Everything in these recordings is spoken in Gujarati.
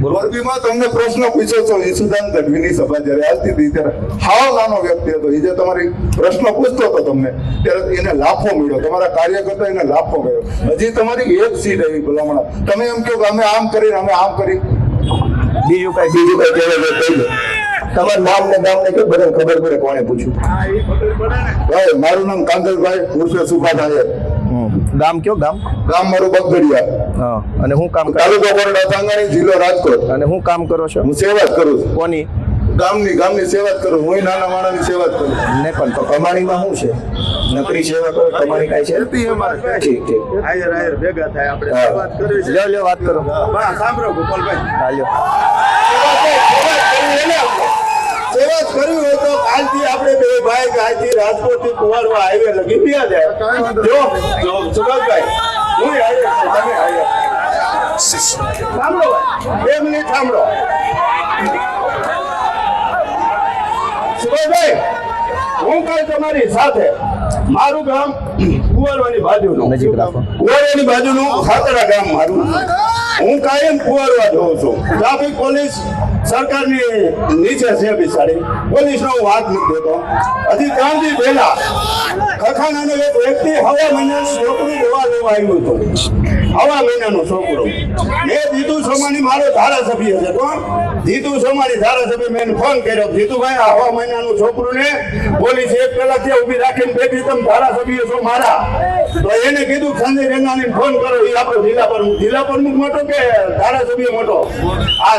મોરબીમાં તમને પ્રશ્ન પૂછ્યો છો ઈસુદાન ગઢવીની સભા જ્યારે હાલતી હતી ત્યારે હાવ નાનો વ્યક્તિ હતો. એ જે તમારી પ્રશ્ન પૂછતો હતો તમને ત્યારે એને લાફો મળ્યો. તમારા કાર્યકર્તા એને લાફો મળ્યો હજી તમારી એક સીટ આવી ભલામણા. તમે એમ કહો કે અમે આમ કરી અમે આમ કરી. બીજું કઈ? બીજું કઈ કહેવા કહી દો તમારું નામ ને ગામ ને કયો બધાને ખબર પડે કોને પૂછ્યું? ભાઈ મારું નામ કાંતલભાઈ ઉર્ફે સુભાષ ગામ. કયો ગામ? ગામ મારું બગદડિયા. હા અને હું કામ કરું તાલુકો કોરડા સાંગાણી જિલ્લો રાજકોટ. અને હું કામ કરો છો? હું સેવા જ કરું છું. કોની? ગામની ગામની સેવા જ કરું હું નાના માણસની સેવા જ કરું ને પણ તો કમાણીમાં શું છે? નકરી સેવા કરો કમાણી કાંઈ છે? ઠીક ઠીક. આયર આયર ભેગા થાય આપણે. વાત કરવી છે લ્યો લ્યો વાત કરો. સાંભળો ગોપાલભાઈ. હા લ્યો. સેવા જ કરવી હોય તો કાલથી આપણે બે ભાઈ કાલથી રાજકોટથી કુવાડવા હાઈવે લગી ગયા જાય જો જો સુભાષભાઈ હું હાઈવે તમે હાઈવે સાંભળો બે મિનિટ સાંભળો. સુભાષભાઈ હું કાલ તમારી સાથે મારું ગામ કુવારવાની બાજુનું. કુવાડવાની બાજુનું ખાતરા ગામ મારું. હું કાયમ કુવારવા જોઉં છું. ટ્રાફિક પોલીસ સરકારની નીચે છે બિચારી પોલીસનો હું વાત નથી દેતો હજી ત્રણ દી પહેલા ખખાનાનો એક વ્યક્તિ હવા મહિનાનું છોકરી જોવા લેવા આવ્યું હતું. હવા મહિનાનું છોકરો. મેં જીતુ સોમાની મારો ધારાસભ્ય છે, કોણ? જીતુ સોમાની ધારાસભ્ય, મેં ફોન કર્યો. જીતુભાઈ, આ હવા મહિનાનું છોકરોને પોલીસ એક કલાકથી ઊભી રાખીને બેબી તમે ધારાસભ્ય છો મારા. તો એને કીધું, સંજય રેંગાણી ફોન કરો એ આપણો જિલ્લા પ્રમુખ જિલ્લા પ્રમુખ મોટો કે ધારાસભ્ય મોટો? આ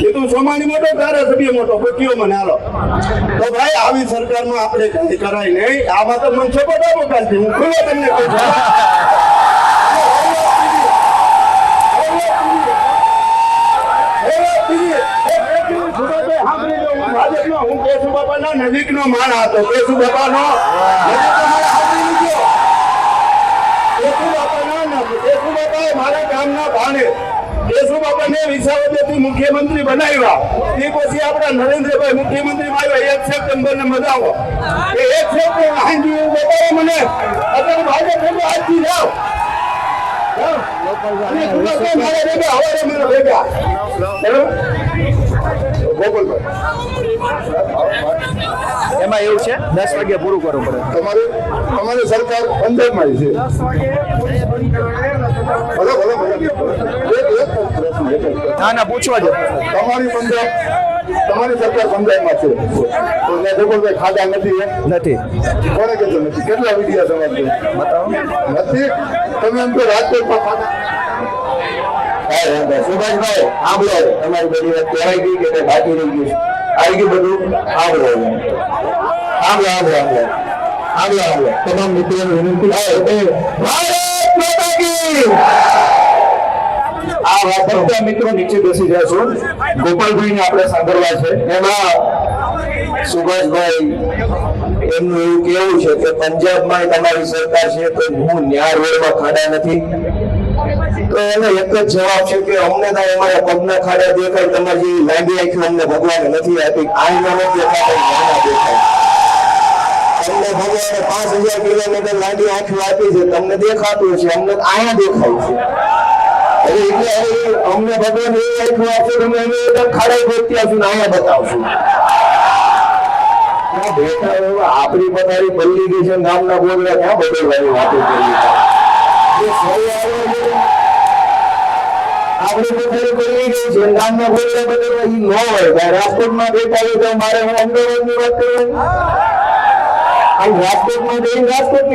જીતુ સોમાની મોટો, ધારાસભ્ય મોટો? કયો મને, હાલો. તો ભાઈ, આવી સરકારમાં આપણે કઈ કરાય નહીં. આમાં તો મને સપોર્ટ આપો કાલથી. હું ખુલ્લો તમને કહું છું. નજીકનો માણ હતો. કેશુ બાપાનો કેશુ બાપાના કેશુ બાપાએ મારા ગામના ભાણે કેશુ બાપાને વિસાવદરથી મુખ્યમંત્રી બનાવ્યા. તે પછી આપણા નરેન્દ્રભાઈ મુખ્યમંત્રી આવ્યા. એક સપ્ટેમ્બર ને મજાવો એ એક સપ્ટેમ્બર હાંજી બતાવો મને. અત્યારે ભાજપ ભેગો આજથી જાઓ. અને મારા ભેગા હવારે મારા ભેગા? ગોકુલભાઈ એમાં એવું છે? દસ વાગે પૂરું કરવું પડે. તમારે તમારી સરકાર પંજાબમાં છે. ભલે ભલે ભલે. ના ના પૂછવા દો. તમારી પંજાબ તમારી સરકાર પંજાબમાં છે. તો ગોકુલભાઈ ખાધા નથી નથી. કોને કહેતો નથી? કેટલા વિડીયા તમારે નથી? તમે એમ તો રાજકોટમાં ખાધા. સુભાષભાઈ સાંભળો તમારી બધી વાત કહેવાય ગઈ કે બાકી રહી ગયું આવી ગયું બધું? સાંભળો. સાંભળો સાંભળો સાંભળો સાંભળો સાંભળો તમામ મિત્રોને વિનંતી ભારત માતા આ વાત મિત્રો નીચે બેસી જશો ગોપાલભાઈ ને આપણે સાંભળવા છે. એમાં સુભાષભાઈ એમનું એવું કેવું છે કે પંજાબમાં તમારી સરકાર છે તો હું ન્યાય રોડમાં ખાડા નથી. તો એનો એક જ જવાબ છે કે અમને તો અમારા પગના ખાડા દેખાય, તમારી લાંબી આંખો અમને ભગવાને નથી આપી. આંખો દેખાતું દેખાય ને આયા બતાવશું. આપણી પથારી બદલી ગઈ છે નામના બોલવા ક્યાં બદલવાની વાતો કરી?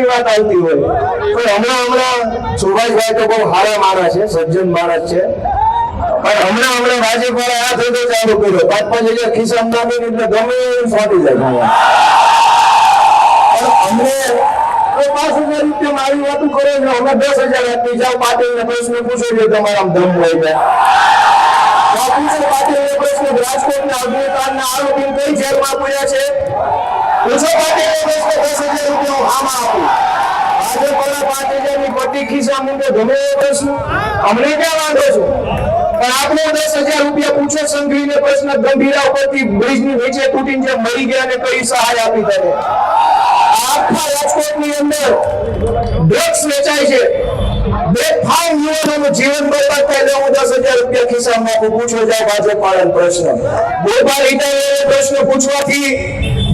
વાત આવતી હોય. પણ હમણાં હમણાં સુભાષભાઈ તો બહુ સારા માણસ છે, સજ્જન માણસ છે. પણ હમણાં હમણાં ભાજપવાળા આ ધંધો ચાલુ કર્યો. પાંચ પાંચ હજાર ખિસ્સામાં નાખીને એટલે ગમે ફાટી જાય ભણવા. પણ અમને કોઈ પાંચ હજાર રૂપિયામાં આવી વાતું કરો પ્રશ્ન પૂછો છો. તમારા પ્રશ્ન. અમને ક્યાં વાંધો છે? પણ આપણે દસ હજાર રૂપિયા પૂછો સંઘવીને પ્રશ્ન. ગંભીરા ઉપરથી બ્રિજની નીચે તૂટીને જે મરી ગયા ને કઈ સહાય આપી રાજકોટની અંદર ડ્રગ્સ વેચાય છે. બે મારું જીવન બરબાદ થાય એટલે હું દસ હજાર રૂપિયા ખિસ્સામાં પૂછો જાય ભાજપ વાળાને પ્રશ્ન. ગોપાલ ઇટાલિયાને પ્રશ્ન પૂછવાથી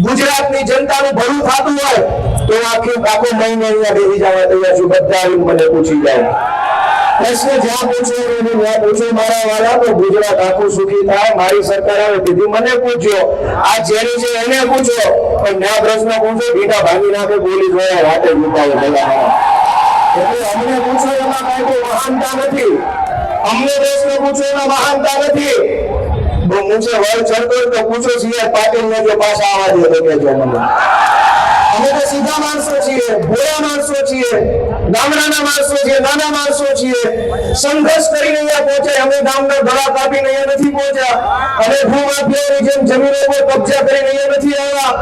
ગુજરાતની જનતાનું ભલું થતું હોય તો આખી આખો મહિને અહીંયા બેસી જવા તૈયાર છું. બધા મને પૂછી જાય. પ્રશ્ન જ્યાં પૂછો એને ત્યાં પૂછો મારા વાળા તો ગુજરાત આખું સુખી થાય, મારી સરકાર આવે તેથી મને પૂછ્યો આ જેની છે એને પૂછો. પણ ના પ્રશ્ન પૂછો બીટા ભાંગી નાખે બોલી જોયા, રાતે લૂંટાવે ભલા એટલે અમને પૂછો એમાં કાંઈ કોઈ મહાનતા નથી. અમને પ્રશ્ન પૂછો એમાં મહાનતા નથી. મૂછે વળ ચડતો તો પૂછો છીએ પાટીલ ને જો પાછા આવવા દે તો કહેજો મને. અમે તો સીધા માણસો છીએ, ભોળા માણસો છીએ, ગામડાના માણસો છીએ, નાના માણસો છીએ. સંઘર્ષ કરીને અહીંયા પહોંચ્યા, અમે ગામના ગળા કાપીને અહીંયા નથી પહોંચ્યા. અમે ભૂમાફિયાઓની જેમ જમીનો ઉપર કબજા કરીને અહીંયા નથી આવ્યા.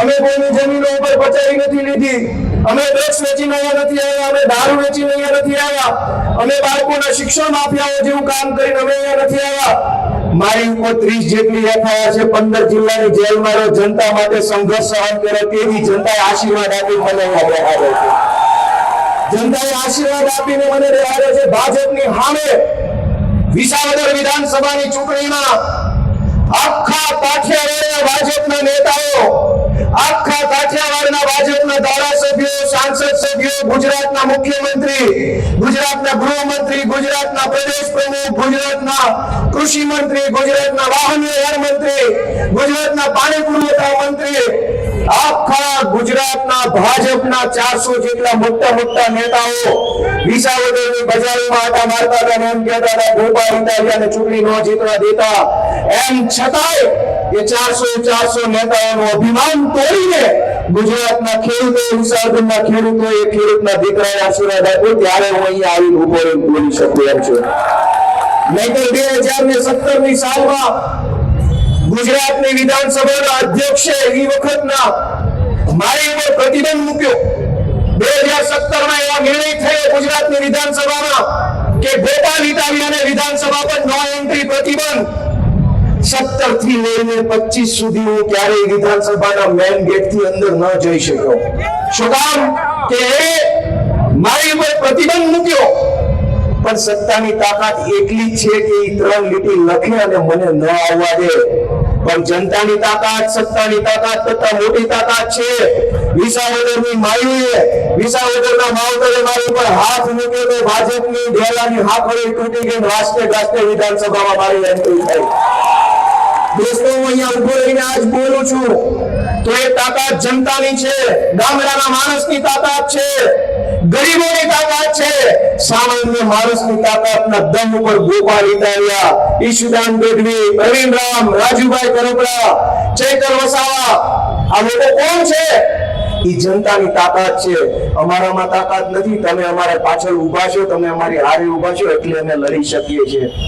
અમે કોઈની જમીનો ઉપર પચાવી નથી લીધી. અમે ડ્રગ્સ વેચીને અહીંયા નથી આવ્યા, અમે દારૂ વેચીને અહીંયા નથી આવ્યા. અમે બાળકોના શિક્ષણ માફિયાઓ જેવું કામ કરીને અમે અહીંયા નથી આવ્યા. મારી ઉપર ત્રીસ જેટલી એફઆઈઆર છે, પંદર જિલ્લાની જેલમાં જનતા માટે સંઘર્ષ સહન કર્યો તેવી જનતાએ આશીર્વાદ આપી મને અહીંયા છે. જનતાએ આશીર્વાદ આપીને મને બેહાડ્યો છે. ભાજપની સામે વિસાવદર વિધાનસભાની ચૂંટણીમાં આખા કાઠિયાવાડના ભાજપના નેતાઓ, આખા કાઠિયાવાડના ભાજપના ધારાસભ્યો, સાંસદ સભ્યો, ગુજરાતના મુખ્યમંત્રી, ગુજરાતના ગૃહમંત્રી, ગુજરાતના પ્રદેશ પ્રમુખ, ગુજરાતના કૃષિ મંત્રી, ગુજરાતના વાહન વ્યવહાર મંત્રી, ગુજરાતના પાણી પુરવઠા મંત્રી, આખા ગુજરાતના ભાજપના ચારસો જેટલા મોટા મોટા નેતાઓ વિસાવદરની એમ છતાંય એ ચારસો ચારસો નેતાઓનું અભિમાન તોડીને ગુજરાતના ખેડૂતો, વિસાવદરના ખેડૂતો એ ખેડૂતના દીકરાએ આશીર્વાદ આપ્યો, ત્યારે હું અહીંયા આવીને ઊભો રહીને બોલી શકું એમ છું. નહીતર બે હજાર ને સત્તરની સાલમાં ગુજરાતની વિધાનસભાના અધ્યક્ષે એ વખતના મારી ઉપર પ્રતિબંધ મૂક્યો. બે હજાર સત્તરમાં એવા નિર્ણય થયો ગુજરાતની વિધાનસભામાં કે ગોપાલ ઇટાલિયાને વિધાનસભા પર નો એન્ટ્રી પ્રતિબંધ. સત્તરથી લઈને પચીસ સુધી હું ક્યારેય વિધાનસભાના મેન ગેટથી અંદર ન જઈ શક્યો. શું કામ? કે મારી ઉપર પ્રતિબંધ મૂક્યો. પણ સત્તાની તાકાત એટલી છે કે એ ત્રણ લીટી લખે અને મને ન આવવા દે. પણ જનતાની તાકાત, સત્તાની તાકાત કરતા મોટી તાકાત છે. દોસ્તો, હું અહીંયા ઊભો રહીને આજ બોલું છું. તો એ તાકાત જનતાની છે. ગામડાના માણસની તાકાત છે. ગરીબોની તાકાત છે. સામાન્ય માણસની તાકાતના દમ ઉપર ગોપાલ ઇટાલિયા, ઈશુદાન ગઢવી પ્રવીણ રામ, રાજુભાઈ કરોપડા, ચૈતર વસાવા. આ લોકો કોણ છે? એ જનતાની તાકાત છે. અમારામાં તાકાત નથી. તમે અમારે પાછળ ઊભા છો, તમે અમારી હારે ઊભા છો, એટલે અમે લડી શકીએ છીએ.